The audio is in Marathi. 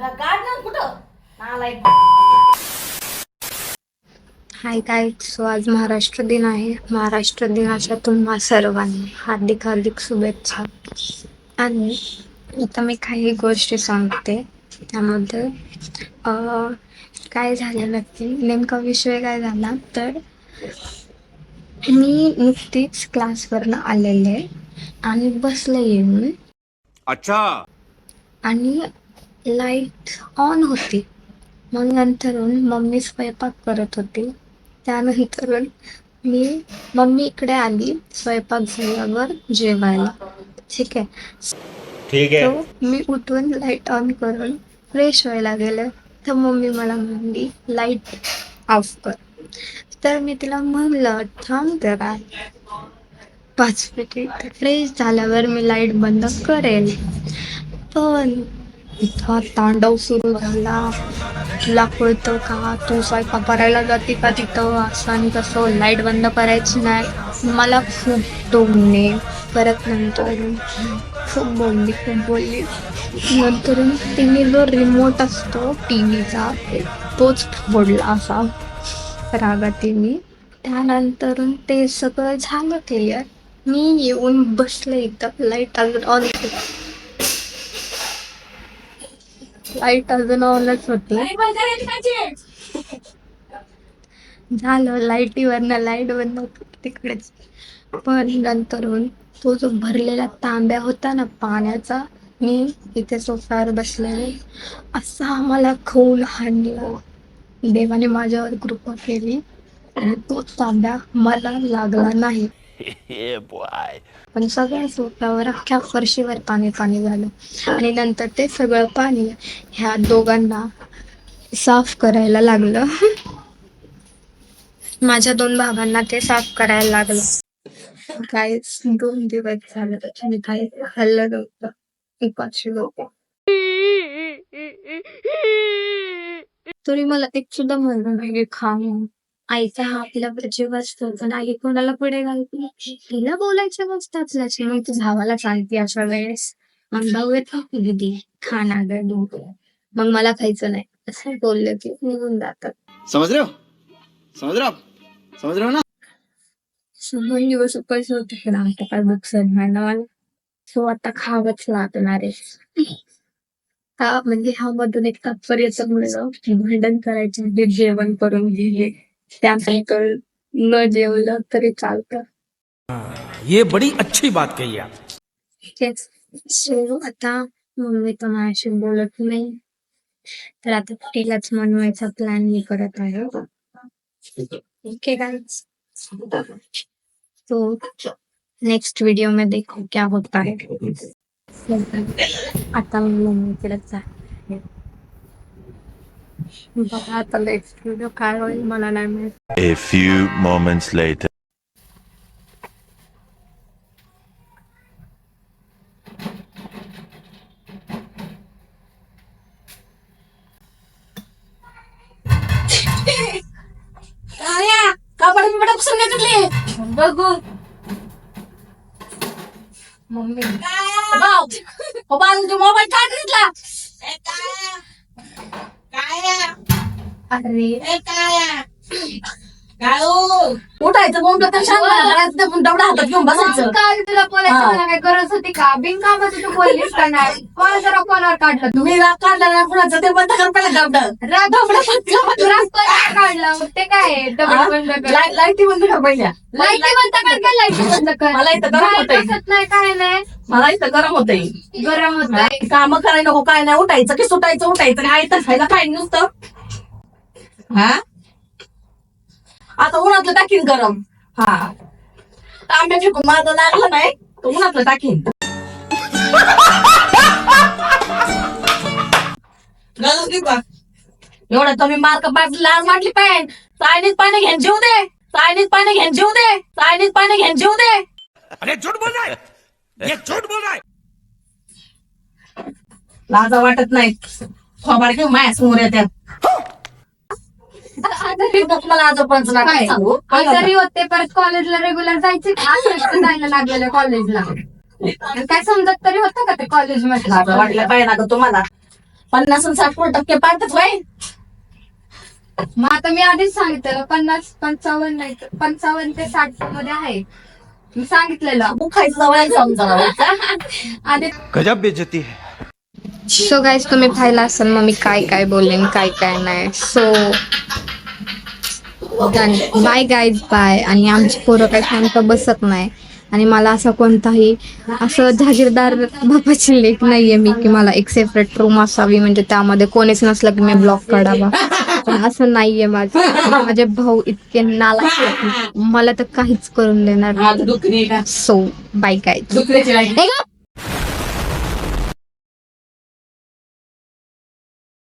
कुठं? नालायक हाय काय सो आज महाराष्ट्र दिन आहे. महाराष्ट्र दिनाच्या तुम्हा सर्वांना हार्दिक हार्दिक शुभेच्छा. आणि आता मी काही गोष्टी सांगते. त्यामध्ये अं, काय झालं नक्की? नेमका विषय काय झाला? तर मी नुकतीच क्लासवरनं आलेले आणि बसले येऊन. अच्छा. आणि लाइट ऑन होती. मग नंतरून मम्मी स्वयंपाक करत होती. त्यानंतरून मी मम्मी इकडे आली स्वयंपाक झाल्यावर जेवायला. ठीक आहे. ठीक तो मी उठून लाइट ऑन करून फ्रेश व्हायला गेले. तर मम्मी मला म्हणली लाइट ऑफ कर. तर मी तिला म्हणलं थांब जरा. पाच मिनिट फ्रेश झाल्यावर मी लाइट बंद करेल पण इतका तांडव सुरू झाला. तुला कळतं का? तू स्वयंपाक करायला जाते का तिथं? असं आणि कसं लाइट बंद करायची नाही. मला खूप टोमणे परत नंतर खूप बोलली खूप बोलली. नंतर तिने जो रिमोट असतो टी व्हीचा तोच फोडला असा रागातीने. त्यानंतर ते सगळं झालं क्लिअर मी येऊन बसले इथं. लाइट ऑन केलं. लाइट अजून ऑनच होती. झालं लाईटीवरनं लाइट बंद तिकडेच. पण नंतरून तो जो भरलेला तांब्या होता ना पाण्याचा मी इथे सोफ्यावर बसलेले. असा आम्हाला खोल हाणला. देवाने माझ्यावर कृपा केली. आणि तो तांब्या मला लागला नाही. पण सगळ्या सोफ्यावर अख्ख्या फरशीवर पाणी पाणी झालं. आणि नंतर ते सगळं पाणी ह्या दोघांना साफ करायला लागलं. माझ्या दोन भावांना ते साफ करायला लागलं. काय दोन दिवस झालं त्याच्याने काही खाल्लं नव्हतं. उपाशी लोक तरी मला एक सुद्धा म्हणलं नाही खा म्हणून. आईचा हा आपल्यावर जीव असतो पण आई कोणाला पुढे घालते? तिला बोलायच्या गोष्ट असल्याची मग तू भावाला सांगते अशा वेळेस. मग भाऊ येतो दीदी. खाना ग दूध. मग मला खायचं नाही. असं बोललं की निघून जातात. समझ रहे हो? रहे हो हो ना? शंभर दिवस उपास होते पण काय बुक्स मला सो आता खावंच लागणार आहे. हा म्हणजे हा मधून एक तात्पर्यच मिळलं की भांडण करायचे आधी जेवण करून घे त्यानंतर न जेवलं तरी चालतं. ये बड़ी अच्छी बात कही आप. तेच सो आता मम्मी तर माझ्याशी बोलत नाही. तर आता तिलाच मनवायचा प्लॅन मी करत आहे. ओके गाइस तो नेक्स्ट वीडियो में देखो क्या होता है आता मी मम्मीकडे जाते A few moments later. Eh. Bago. Mami. Bago. Paano dumawal ka? अरे. उठायचं बोंबलं तर शांत राहायचं पण दवडा हातात घेऊन बसायचं. काल तुला बोलायची. मला काय गरज होती का? बिनकामाचं तू बोललीस का नाही? कोणा जरा फोनवर काढलं तू. मी राग काढला नाही कुणाचं? ते बंद कर पहिला दबड राग तू काढला. काय आहे? डबल बंद कर लाईटी बंद कर पहिल्या. लाईटी बंद कर काय लाईटी बंद कर. मला इथं गरम काय होतंय. बसत नाही काय नाही? मला इथं गरम होतंय. गरम होत काम करायला नको काय नाही. उठायचं की सुटायचं उठायचं. काय तर खायला काय नुसतं. हा? आता उन्हातलं टाकीन गरम. हा. आंब्या फेकून माझं लागलं नाही तर उन्हातलं टाकीन. घालून दे बा. एवढं कमी मार्क पाडली लाज वाटली पॅन्ट चायनीज पाणी घेऊन जेऊ दे. चायनीज पाणी घेऊन जेऊ दे. चायनीज पाणी घेऊन जेऊ दे. अरे झूठ बोल रहा है ये झूठ बोल रहा है लाजा वाटत नाही खबर घेऊन माझ्यासमोर येतात मला नाव काय? सांगू. आजारी होते परत कॉलेजला रेग्युलर जायचे असं जायला लागलेलं कॉलेजला काय समजत तरी होतं का ते कॉलेज लाजा मध्ये वाटलं पाहिजे ना ग तुम्हाला. पन्नास आणि साठ टक्के पाडतात वय मग आता मी आधीच सांगितलेलं पन्नास पंचावन्न नाही तर पंचावन्न ते साठमध्ये आहे. मी सांगितलेलं. बुखायचं जवळ आधी गजब बेइज्जती है। सो गाईज तुम्ही पाहिलं असेल मग मी काय काय बोलले काय काय नाही. सो बाय गाईज बाय आणि आमची पोरं काही शांत बसत नाही. आणि मला असं कोणताही असं जागीरदार बापाची लेख नाहीये मी की मला एक सेपरेट रूम असावी. म्हणजे त्यामध्ये कोणीच नसलं की मी ब्लॉक काढावा. असं नाहीये माझं. माझे भाऊ इतके नाला मला तर काहीच करून देणार सो बाय गाईज